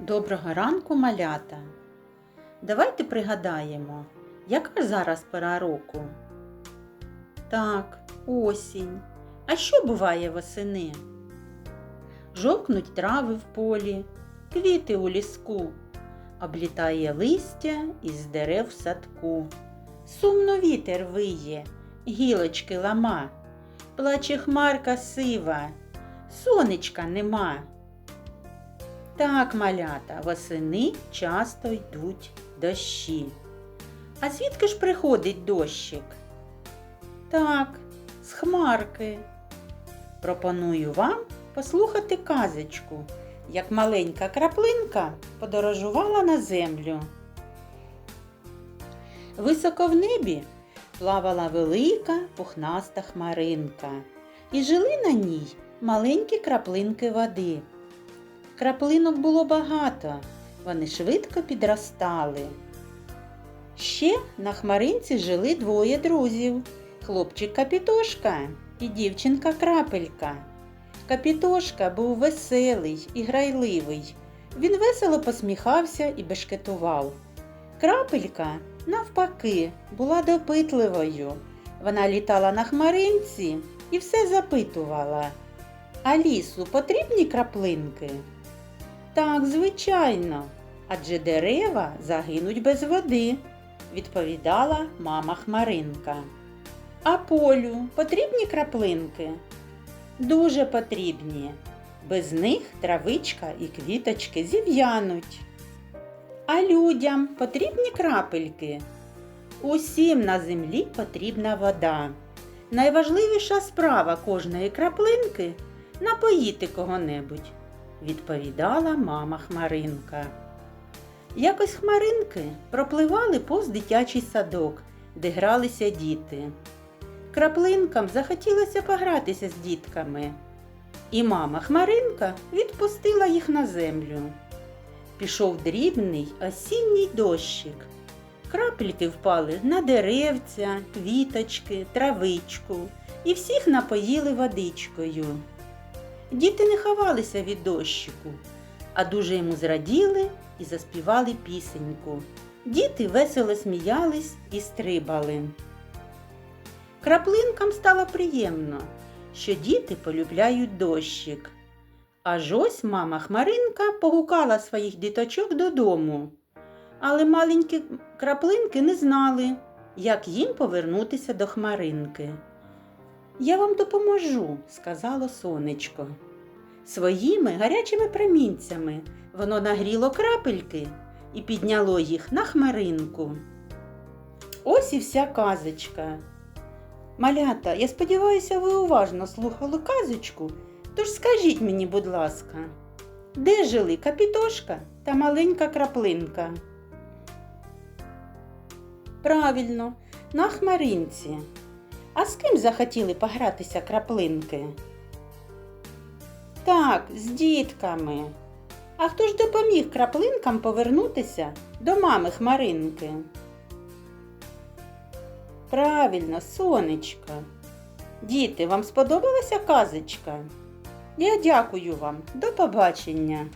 Доброго ранку, малята! Давайте пригадаємо, яка зараз пора року? Так, осінь. А що буває восени? Жовкнуть трави в полі, квіти у ліску, облітає листя із дерев садку. Сумно вітер виє, гілочки лама, плаче хмарка сива, сонечка нема. Так, малята, восени часто йдуть дощі. А звідки ж приходить дощик? Так, з хмарки. Пропоную вам послухати казочку, як маленька краплинка подорожувала на землю. Високо в небі плавала велика пухнаста хмаринка, і жили на ній маленькі краплинки води. Краплинок було багато, вони швидко підростали. Ще на хмаринці жили двоє друзів хлопчик Капітошка і дівчинка Крапелька. Капітошка був веселий і грайливий. Він весело посміхався і бешкетував. Крапелька, навпаки, була допитливою. Вона літала на хмаринці і все запитувала. А лісу потрібні краплинки? Так, звичайно, адже дерева загинуть без води, відповідала мама Хмаринка. А полю потрібні краплинки? Дуже потрібні. Без них травичка і квіточки зів'януть. А людям потрібні крапельки? Усім на землі потрібна вода. Найважливіша справа кожної краплинки напоїти кого-небудь відповідала мама Хмаринка. Якось хмаринки пропливали повз дитячий садок, де гралися діти. Краплинкам захотілося погратися з дітками, і мама Хмаринка відпустила їх на землю. Пішов дрібний осінній дощик. Крапельки впали на деревця, квіточки, травичку і всіх напоїли водичкою. Діти не ховалися від дощику, а дуже йому зраділи і заспівали пісеньку. Діти весело сміялись і стрибали. Краплинкам стало приємно, що діти полюбляють дощик. Аж ось мама Хмаринка погукала своїх діточок додому. Але маленькі краплинки не знали, як їм повернутися до хмаринки. Я вам допоможу, сказало сонечко. Своїми гарячими промінцями воно нагріло крапельки і підняло їх на хмаринку. Ось і вся казочка. Малята, я сподіваюся, ви уважно слухали казочку, тож скажіть мені, будь ласка, де жили капітошка та маленька краплинка? Правильно, на хмаринці. А з ким захотіли погратися краплинки? Так, з дітками. А хто ж допоміг краплинкам повернутися до мами Хмаринки? Правильно, сонечко. Діти, вам сподобалася казочка? Я дякую вам. До побачення.